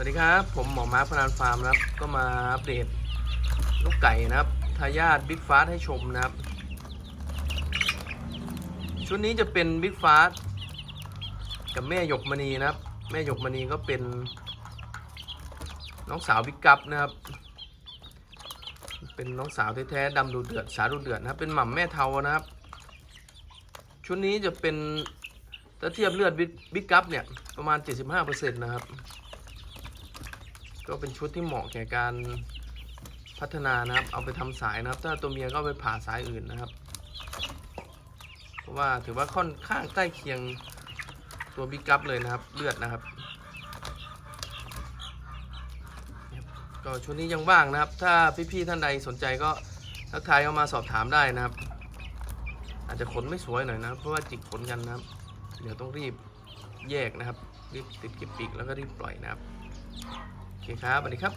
สวัสดีครับ ผมหมอมาร์คพนานฟาร์มนะครับ ก็มาอัปเดตลูกไก่นะครับทายาทบิ๊กฟาสให้ชมนะครับ ชุดนี้จะเป็นบิ๊กฟาสกับแม่หยกมณีนะครับ แม่หยกมณีก็เป็น น้องสาวบิ๊กกัปนะครับ เป็นน้องสาวแท้ๆดำดูเดือดสาดูเดือดนะครับเป็นหม่ำแม่เทานะครับ ชุดนี้จะเป็นถ้าเทียบเลือดบิ๊กกัปเนี่ยประมาณ 75%นะครับ ก็เป็นชุดที่เหมาะแก่การพัฒนานะครับ เอาไปทำสายนะครับ ถ้าตัวเมียก็ไปผ่าสายอื่นนะครับ เพราะว่าถือว่าค่อนข้างใกล้เคียงตัวบิ๊กกัปเลยนะครับ เลือดนะครับ ก็ชุดนี้ยังว่างนะครับ ถ้าพี่ๆท่านใดสนใจก็ทักทายเข้ามาสอบถามได้นะครับ อาจจะขนไม่สวยหน่อยนะเพราะว่าจิกขนกันนะครับ เดี๋ยวต้องรีบแยกนะครับ รีบติดเก็บปีกแล้วก็รีบปล่อยนะครับ โอเคครับสวัสดีครับ